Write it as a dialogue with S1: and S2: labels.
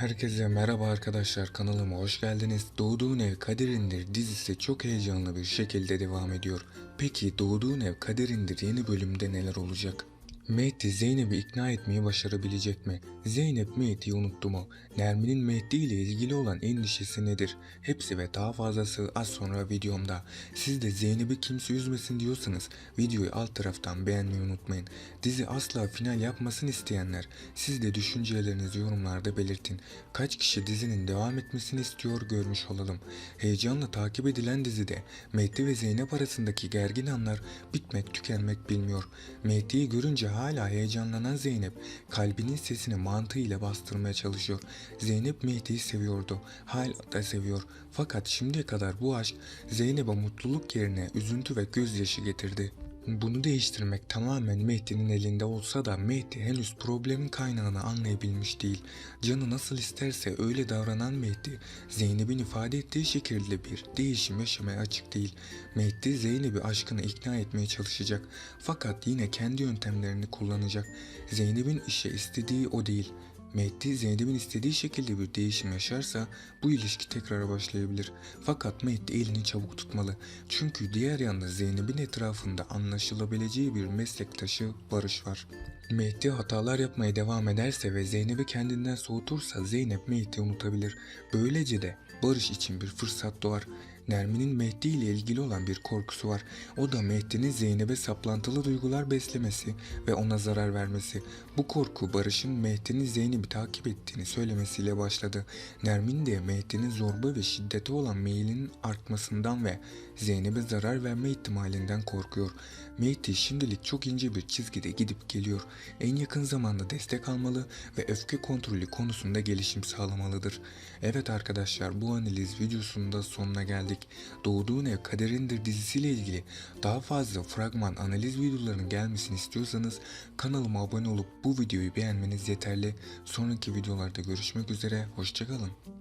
S1: Herkese merhaba arkadaşlar kanalıma hoş geldiniz. Doğduğun Ev Kaderindir dizisi çok heyecanlı bir şekilde devam ediyor. Peki Doğduğun Ev Kaderindir yeni bölümde neler olacak? Mehdi Zeynep'i ikna etmeyi başarabilecek mi? Zeynep Mehdi'yi unuttu mu? Nermin'in Mehdi ile ilgili olan endişesi nedir? Hepsi ve daha fazlası az sonra videomda. Siz de Zeynep'i kimse üzmesin diyorsanız videoyu alt taraftan beğenmeyi unutmayın. Dizi asla final yapmasını isteyenler siz de düşüncelerinizi yorumlarda belirtin. Kaç kişi dizinin devam etmesini istiyor görmüş olalım. Heyecanla takip edilen dizide Mehdi ve Zeynep arasındaki gergin anlar bitmek tükenmek bilmiyor. Mehdi'yi görünce hala heyecanlanan Zeynep kalbinin sesini mantığıyla bastırmaya çalışıyor. Zeynep Mehdi'yi seviyordu. Hala da seviyor. Fakat şimdiye kadar bu aşk Zeynep'e mutluluk yerine üzüntü ve gözyaşı getirdi. Bunu değiştirmek tamamen Mehdi'nin elinde olsa da Mehdi henüz problemin kaynağını anlayabilmiş değil. Canı nasıl isterse öyle davranan Mehdi, Zeynep'in ifade ettiği şekilde bir değişim yaşamaya açık değil. Mehdi Zeynep'i aşkına ikna etmeye çalışacak. Fakat yine kendi yöntemlerini kullanacak. Zeynep'in işe istediği o değil. Mehdi Zeynep'in istediği şekilde bir değişim yaşarsa bu ilişki tekrar başlayabilir. Fakat Mehdi elini çabuk tutmalı. Çünkü diğer yanda Zeynep'in etrafında anlaşılabileceği bir meslektaşı Barış var. Mehdi hatalar yapmaya devam ederse ve Zeynep'i kendinden soğutursa Zeynep Mehdi'yi unutabilir. Böylece de Barış için bir fırsat doğar. Nermin'in Mehdi ile ilgili olan bir korkusu var. O da Mehdi'nin Zeynep'e saplantılı duygular beslemesi ve ona zarar vermesi. Bu korku Barış'ın Mehdi'nin Zeynep'i takip ettiğini söylemesiyle başladı. Nermin de Mehdi'nin zorba ve şiddete olan meylinin artmasından ve Zeynep'e zarar verme ihtimalinden korkuyor. Mehdi şimdilik çok ince bir çizgide gidip geliyor. En yakın zamanda destek almalı ve öfke kontrolü konusunda gelişim sağlamalıdır. Evet arkadaşlar bu analiz videosunun da sonuna geldik. Doğduğun Ev Kaderindir dizisiyle ilgili daha fazla fragman analiz videolarının gelmesini istiyorsanız kanalıma abone olup bu videoyu beğenmeniz yeterli. Sonraki videolarda görüşmek üzere, hoşçakalın.